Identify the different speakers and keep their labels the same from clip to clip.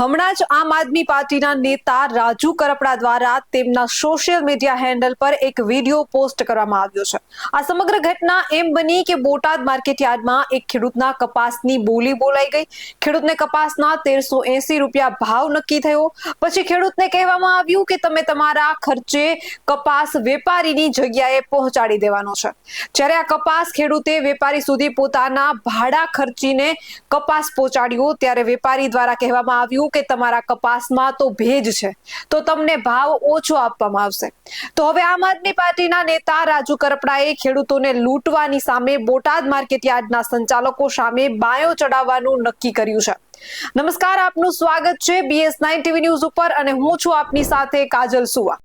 Speaker 1: હમણાં જ આમ આદમી પાર્ટીના નેતા રાજુ કરપડા દ્વારા તેમના સોશિયલ મીડિયા હેન્ડલ પર એક વીડિયો પોસ્ટ કરવામાં આવ્યો છે. આ સમગ્ર ઘટના એમ બની કે બોટાદ માર્કેટ યાર્ડમાં એક ખેડૂતના કપાસની બોલી બોલાઈ ગઈ. ખેડૂતને કપાસના તેરસો એસી રૂપિયા ભાવ નક્કી થયો. પછી ખેડૂતને કહેવામાં આવ્યું કે તમે તમારા ખર્ચે કપાસ વેપારીની જગ્યાએ પહોંચાડી દેવાનો છે. જ્યારે આ કપાસ ખેડૂતે વેપારી સુધી પોતાના ભાડા ખર્ચીને કપાસ પહોંચાડ્યો, ત્યારે વેપારી દ્વારા કહેવામાં આવ્યું કે તમારા કપાસમાં તો ભેજ છે, તો તમને ભાવ ઓછો આપવામાં આવશે. તો હવે આમ આદમી પાર્ટીના નેતા રાજુ કરપડાએ ખેડૂતોને લૂંટવાની સામે બોટાદ માર્કેટ યાર્ડના સંચાલકો સામે બાયો ચડાવવાનું નક્કી કર્યું છે. નમસ્કાર, આપનું સ્વાગત છે બીએસ નાઇન ટીવી ન્યૂઝ ઉપર અને હું છું આપની સાથે કાજલ સુવા.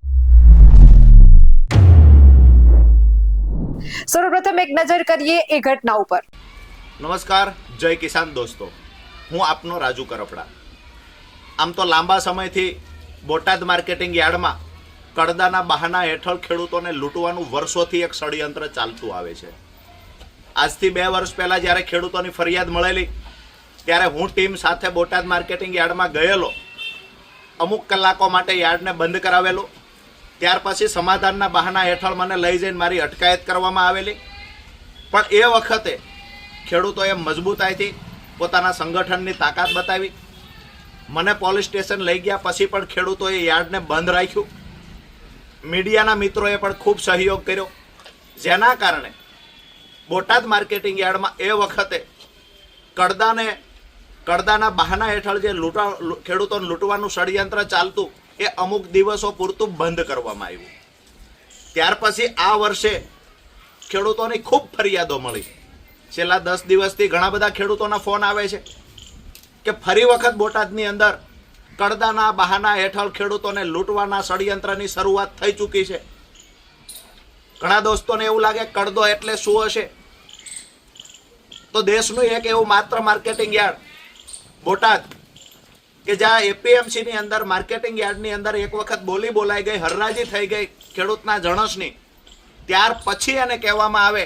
Speaker 1: સર્વપ્રથમ એક નજર કરીએ એ ઘટના ઉપર.
Speaker 2: નમસ્કાર, જય કિસાન દોસ્તો. હું આપનો રાજુ કરપડા. આમ તો લાંબા સમયથી બોટાદ માર્કેટિંગ યાર્ડમાં કડદાના બહાના હેઠળ ખેડૂતોને લૂંટવાનું વર્ષોથી એક ષડયંત્ર ચાલતું આવે છે. આજથી બે વર્ષ પહેલાં જ્યારે ખેડૂતોની ફરિયાદ મળેલી, ત્યારે હું ટીમ સાથે બોટાદ માર્કેટિંગ યાર્ડમાં ગયેલો. અમુક કલાકો માટે યાર્ડને બંધ કરાવેલું. ત્યાર પછી સમાધાનના બહાના હેઠળ મને લઈ જઈને મારી અટકાયત કરવામાં આવેલી. પણ એ વખતે ખેડૂતોએ મજબૂતાઈથી પોતાના સંગઠનની તાકાત બતાવી. મને પોલીસ સ્ટેશન લઈ ગયા પછી પણ ખેડૂતોએ યાર્ડને બંધ રાખ્યું. મીડિયાના મિત્રોએ પણ ખૂબ સહયોગ કર્યો. જેના કારણે બોટાદ માર્કેટિંગ યાર્ડમાં એ વખતે કડદાને કડદાના બહાના હેઠળ જે લૂંટા ખેડૂતોને લૂંટવાનું ષડયંત્ર ચાલતું, એ અમુક દિવસો પૂરતું બંધ કરવામાં આવ્યું. ત્યાર પછી આ વર્ષે ખેડૂતોની ખૂબ ફરિયાદો મળી. છેલ્લા દસ દિવસથી ઘણા બધા ખેડૂતોના ફોન આવે છે. કે ફરી વખત બોટાદની અંદર કડદાના બહાના હેઠળ ખેડૂતોને લૂંટવાના ષડયંત્રની શરૂઆત થઈ ચૂકી છે. ઘણા દોસ્તોને એવું લાગે કડદો એટલે શું હશે? તો દેશનું એક એવું માત્ર માર્કેટિંગ યાર્ડ, બોટાદ, કે જ્યાં એપીએમસીની અંદર, માર્કેટિંગ યાર્ડની અંદર એક વખત બોલી બોલાઈ ગઈ, હરરાજી થઈ ગઈ ખેડૂતના જણસની. ત્યાર પછી એને કહેવામાં આવે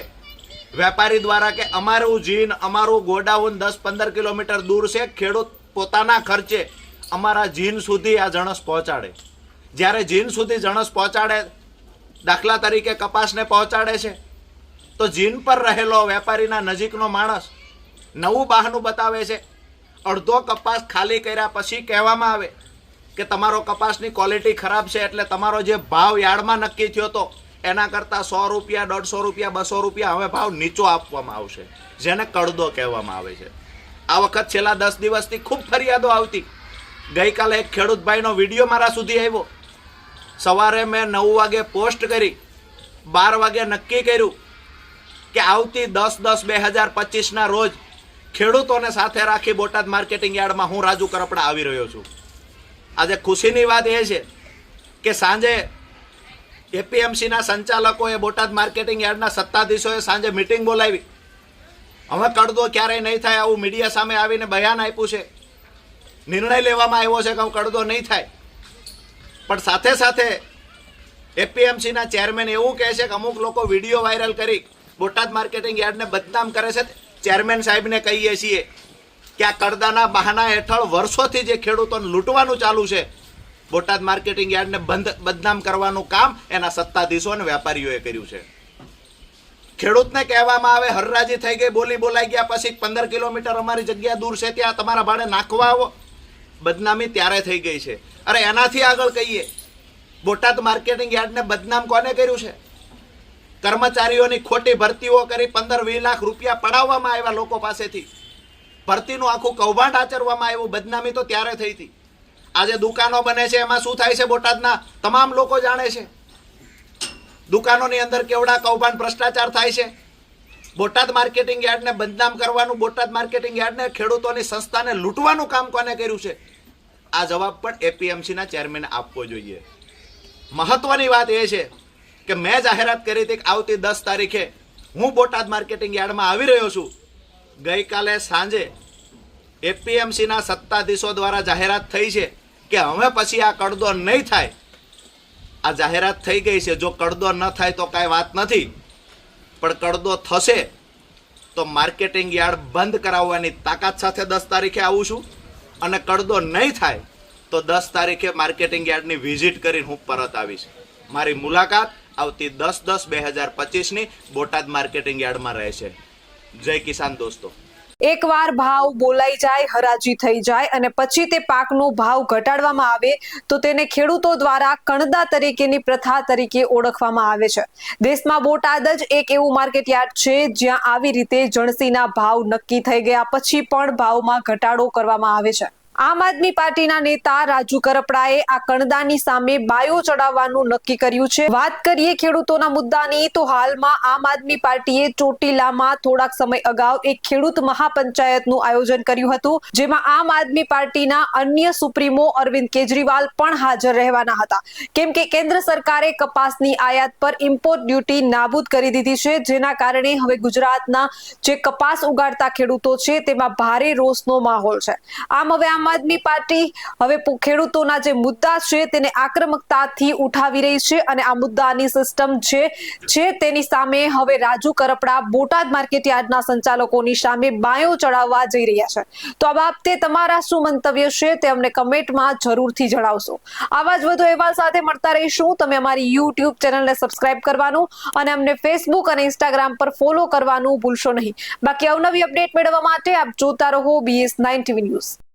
Speaker 2: વેપારી દ્વારા કે અમારું જીન, અમારું ગોડાઉન દસ પંદર કિલોમીટર દૂર છે, ખેડૂત પોતાના ખર્ચે અમારા જીન સુધી આ જણસ પહોંચાડે. જ્યારે જીન સુધી જણસ પહોંચાડે, દાખલા તરીકે કપાસને પહોંચાડે છે, તો જીન પર રહેલો વેપારીના નજીકનો માણસ નવું બહાનું બતાવે છે. અડધો કપાસ ખાલી કર્યા પછી કહેવામાં આવે કે તમારો કપાસની ક્વોલિટી ખરાબ છે, એટલે તમારો જે ભાવ યાર્ડમાં નક્કી થયો હતો એના કરતાં સો રૂપિયા, દોઢસો રૂપિયા, બસો રૂપિયા હવે ભાવ નીચો આપવામાં આવશે, જેને કડદો કહેવામાં આવે છે. આ વખત છેલ્લા દસ દિવસથી ખૂબ ફરિયાદો આવતી. ગઈકાલે એક ખેડૂતભાઈનો વીડિયો મારા સુધી આવ્યો. સવારે મેં નવ વાગે પોસ્ટ કરી, બાર વાગે નક્કી કર્યું કે આવતી દસ દસ બે હજાર પચીસના રોજ ખેડૂતોને સાથે રાખી બોટાદ માર્કેટિંગ યાર્ડમાં હું રાજુ કરપડા આવી રહ્યો છું. આજે ખુશીની વાત એ છે કે સાંજે એપીએમસીના સંચાલકોએ બોટાદ માર્કેટિંગ યાર્ડના સત્તાધીશોએ સાંજે મિટિંગ બોલાવી. હવે કડદો ક્યારેય નહીં થાય આવું મીડિયા સામે આવીને બયાન આપ્યું છે. નિર્ણય લેવામાં આવ્યો છે કે હવે કડદો નહીં થાય. પણ સાથે સાથે એપીએમસીના ચેરમેન એવું કહે છે કે અમુક લોકો વીડિયો વાયરલ કરી બોટાદ માર્કેટિંગ યાર્ડને બદનામ કરે છે. ચેરમેન સાહેબને કહીએ છીએ કે આ કડદાના બહાના હેઠળ વર્ષોથી જે ખેડૂતોને લૂંટવાનું ચાલુ છે બોટાદ માર્કેટિંગ યાર્ડને બંધ બદનામ કરવાનું કામ એના સત્તાધીશો અને વેપારીઓએ કર્યું છે. ખેડૂતને કહેવામાં આવે, હરરાજી થઈ ગઈ, બોલી બોલાઈ ગયા, પછી પંદર કિલોમીટર અમારી જગ્યા દૂર છે, ત્યાં તમારા ભાડે નાખવા આવો. બદનામી ત્યારે થઈ ગઈ છે. અરે એનાથી આગળ કહીએ, બોટાદ માર્કેટિંગ યાર્ડને બદનામ કોને કર્યું છે? કર્મચારીઓની ખોટી ભરતીઓ કરી પંદર વીસ લાખ રૂપિયા પડાવવામાં આવ્યા લોકો પાસેથી. ભરતીનું આખું કૌભાંડ આચરવામાં આવ્યું, બદનામી તો ત્યારે થઈ હતી. આજે દુકાનો બને છે, એમાં શું થાય છે બોટાદના? તમામ લોકો જાણે છે. દુકાનોની અંદર કેવડા કૌભાંડ ભ્રષ્ટાચાર થાય છે? બોટાદ માર્કેટિંગ યાર્ડને બદનામ કરવાનું, બોટાદ માર્કેટિંગ યાર્ડને ખેડૂતોની સંસ્થાને લૂંટવાનું કામ કોને કર્યું છે? આ જવાબ પણ એપીએમસીના ચેરમેને આપવો જોઈએ. મહત્વની વાત એ છે કે મેં જાહેરાત કરી હતી કે આવતી દસ તારીખે હું બોટાદ માર્કેટિંગ યાર્ડમાં આવી રહ્યો છું. ગઈકાલે સાંજે એપીએમસીના સત્તાધીશો દ્વારા જાહેરાત થઈ છે કે હવે પછી આ કડદો નહીં થાય. આ જાહેરાત થઈ ગઈ છે. જો કડદો ન થાય તો કાંઈ વાત નથી. પણ કડદો થશે તો માર્કેટિંગ યાર્ડ બંધ કરાવવાની તાકાત સાથે દસ તારીખે આવું છું. અને કડદો નહીં થાય તો દસ તારીખે માર્કેટિંગ યાર્ડની વિઝિટ કરીને હું પરત આવીશ. મારી મુલાકાત આવતી દસ દસ બે હજાર પચીસની બોટાદ માર્કેટિંગ યાર્ડમાં રહેશે. જય કિસાન દોસ્તો.
Speaker 1: એકવાર ભાવ બોલાઈ જાય, હરાજી થઈ જાય અને પછી તે પાકનો ભાવ ઘટાડવામાં આવે તો તેને ખેડૂતો દ્વારા કણદા તરીકેની પ્રથા તરીકે ઓળખવામાં આવે છે. દેશમાં બોટાદ જ એક એવું માર્કેટ યાર્ડ છે, જ્યાં આવી રીતે જણસીના ભાવ નક્કી થઈ ગયા, પછી પણ ભાવમાં ઘટાડો કરવામાં આવે છે. આમ આદમી પાર્ટીના નેતા રાજુ કરપડાએ આ કણદાની સામે બાયો ચડાવવાનું નક્કી કર્યું છે. વાત કરીએ ખેડૂતોના મુદ્દાની, તો હાલમાં આમ આદમી પાર્ટીએ ચોટીલામાં થોડાક સમય અગાઉ એક ખેડૂત મહાપંચાયતનું આયોજન કર્યું હતું, જેમાં આમ આદમી પાર્ટીના અન્ય સુપ્રીમો અરવિંદ કેજરીવાલ પણ હાજર રહેવાના હતા. કેમ કે કેન્દ્ર સરકારે કપાસની આયાત પર ઇમ્પોર્ટ ડ્યુટી નાબૂદ કરી દીધી છે, જેના કારણે હવે ગુજરાતના જે કપાસ ઉગાડતા ખેડૂતો છે, તેમાં ભારે રોષનો માહોલ છે. આમ હવે આમ આદમી પાર્ટી હવે ખેડૂતોના જે મુદ્દા છે તેને આક્રમકતાથી ઉઠાવી રહી છે અને આ મુદ્દાની સિસ્ટમ છે છે તેની સામે હવે રાજુ કરપડા બોટાદ માર્કેટયાર્ડના સંચાલકોની સામે બાયો ચડાવવા જઈ રહ્યા છે. તો આ બાબતે તમારા શું મંતવ્ય છે તે અમને કમેન્ટમાં જરૂરથી જણાવશો. આવા જ વધુ અહેવાલ સાથે મળતા રહીશું. તમે અમારી યુટ્યુબ ચેનલને સબસ્ક્રાઇબ કરવાનું અને અમને ફેસબુક અને ઇન્સ્ટાગ્રામ પર ફોલો કરવાનું ભૂલશો નહીં. બાકી અવનવી અપડેટ મેળવવા માટે આપ જોતા રહો બીએસ નાઇન ટીવી ન્યૂઝ